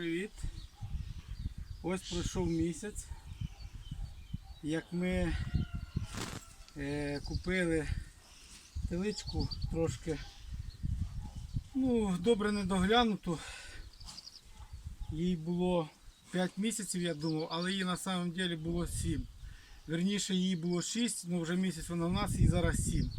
привіт! Ось пройшов місяць, як ми е, купили теличку трошки, ну, добре не доглянуту. Їй було 5 місяців, я думав, але їй на самом деле було 7. Верніше їй було 6, але вже місяць вона в нас і зараз 7.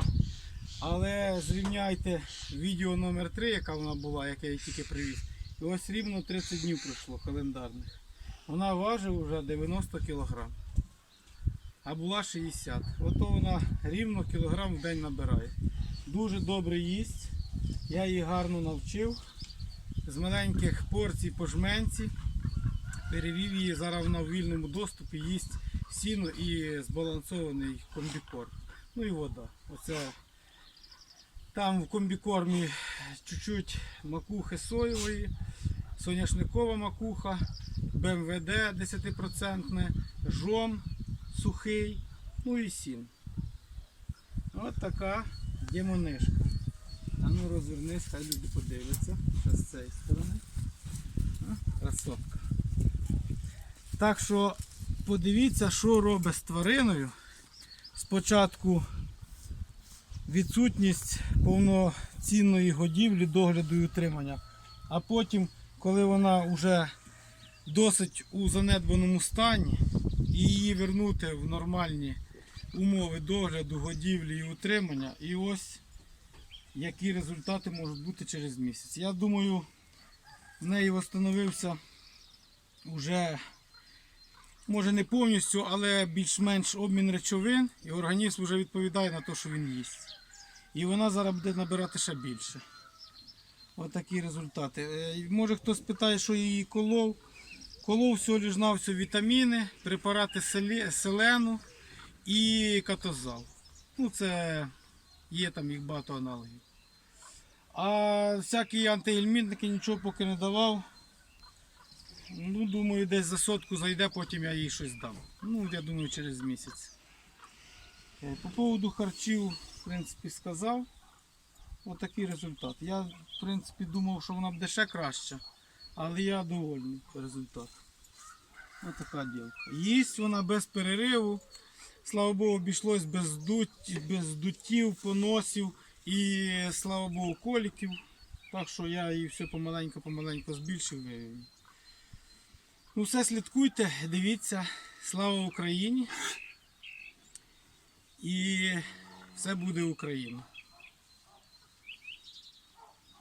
Але зрівняйте відео номер 3 яка вона була, яке я тільки привіз. Ось рівно 30 днів пройшло календарних. Вона важить вже 90 кг. А була 60. Ото вона рівно кілограм в день набирає. Дуже добре їсть. Я її гарно навчив. З маленьких порцій по жменці. Перевів її, зараз вона в вільному доступі їсть сіно і збалансований комбікорм. Ну і вода. Оце там в комбікормі чуть-чуть макухи соєвої, соняшникова макуха, БМВД 10%, жом сухий, ну і сін. Ось така демонишка. А ну розвернись, хай люди подивляться. Ще з цієї сторони. Красотка. Так що подивіться, що робить з твариною. Спочатку відсутність повноцінної годівлі, догляду і утримання. А потім, коли вона вже досить у занедбаному стані, і її вернути в нормальні умови догляду, годівлі і утримання, і ось які результати можуть бути через місяць. Я думаю, в неї встановився вже, може не повністю, але більш-менш обмін речовин, і організм вже відповідає на те, що він їсть. І вона зараз буде набирати ще більше. Ось такі результати. Е, Може хтось питає, що її колов. Колов всього на все вітаміни, препарати селену і катозал. Ну, це є там їх багато аналогів. А всякі антигельмінтники нічого поки не давав. Ну, думаю, десь за сотку зайде, потім я їй щось дам. Ну, я думаю, через місяць. Е, По поводу харчів, в принципі, сказав. Отакий результат. Я, в принципі, думав, що вона буде ще краще, але я довольний результатом. Ось така ділка. Їсть вона без перериву. Слава Богу, обійшлось без, дуть, без дутів, поносів і, слава Богу, коліків. Так що я її все помаленько-помаленько збільшив. Ну, все слідкуйте, дивіться. Слава Україні! І все буде Україна.